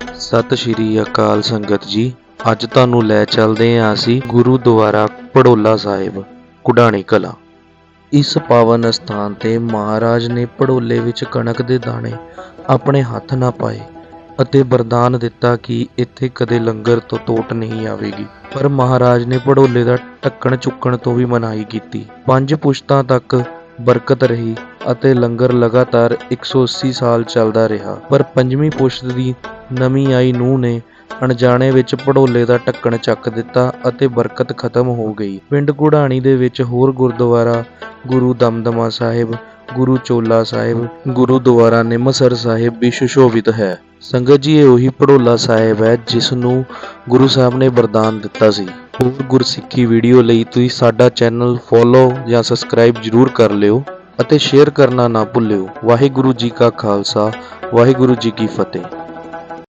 ਸਤਿ ਸ਼੍ਰੀ ਅਕਾਲ ਸੰਗਤ ਜੀ। ਅੱਜ ਤੁਹਾਨੂੰ ਲੈ ਚੱਲਦੇ ਹਾਂ ਅਸੀਂ ਗੁਰੂਦੁਆਰਾ ਪੜੋਲਾ ਸਾਹਿਬ, ਕੁਡਾਣੀ ਕਲਾਂ। ਇਸ ਪਾਵਨ ਸਥਾਨ ਤੇ ਮਹਾਰਾਜ ਨੇ ਪੜੋਲੇ ਵਿੱਚ ਕਣਕ ਦੇ ਦਾਣੇ ਆਪਣੇ ਹੱਥ ਨਾ ਪਾਏ ਅਤੇ ਵਰਦਾਨ ਦਿੱਤਾ ਕਿ ਇੱਥੇ ਕਦੇ ਲੰਗਰ ਤੋਂ ਤੋਟ ਨਹੀਂ ਆਵੇਗੀ। ਪਰ ਮਹਾਰਾਜ ਨੇ ਪੜੋਲੇ ਦਾ ਢੱਕਣ ਚੁੱਕਣ ਤੋਂ ਵੀ ਮਨਾਹੀ ਕੀਤੀ। ਪੰਜ ਪੁਸ਼ਤਾਂ ਤੱਕ ਬਰਕਤ ਰਹੀ ਅਤੇ ਲੰਗਰ ਲਗਾਤਾਰ 180 ਸਾਲ ਚੱਲਦਾ ਰਿਹਾ। ਪਰ ਪੰਜਵੀਂ ਪੁਸ਼ਤ ਦੀ ਨਵੀਂ ਆਈ ਨੂੰਹ ਨੇ ਅਣਜਾਣੇ ਵਿੱਚ ਪੜੋਲੇ ਦਾ ਢੱਕਣ ਚੱਕ ਦਿੱਤਾ ਅਤੇ ਬਰਕਤ ਖਤਮ ਹੋ ਗਈ। ਪਿੰਡ ਗੁੜਾਣੀ ਦੇ ਵਿੱਚ ਹੋਰ ਗੁਰਦੁਆਰਾ ਗੁਰੂ ਦਮਦਮਾ ਸਾਹਿਬ, ਗੁਰੂ ਚੋਲਾ ਸਾਹਿਬ, ਗੁਰੂਦੁਆਰਾ ਨਿਮਸਰ ਸਾਹਿਬ ਵੀ ਸੁਸ਼ੋਭਿਤ ਹੈ। ਸੰਗਤ ਜੀ, ਇਹ ਉਹੀ ਪੜੋਲਾ ਸਾਹਿਬ ਹੈ ਜਿਸ ਨੂੰ ਗੁਰੂ ਸਾਹਿਬ ਨੇ ਵਰਦਾਨ ਦਿੱਤਾ ਸੀ। ਹੋਰ ਗੁਰਸਿੱਖੀ ਵੀਡੀਓ ਲਈ ਤੁਸੀਂ ਸਾਡਾ ਚੈਨਲ ਫੋਲੋ ਜਾਂ ਸਬਸਕ੍ਰਾਈਬ ਜਰੂਰ ਕਰ ਲਿਓ ਅਤੇ ਸ਼ੇਅਰ ਕਰਨਾ ਨਾ ਭੁੱਲਿਓ। ਵਾਹਿਗੁਰੂ ਜੀ ਕਾ ਖਾਲਸਾ, ਵਾਹਿਗੁਰੂ ਜੀ ਕੀ ਫਤਿਹ।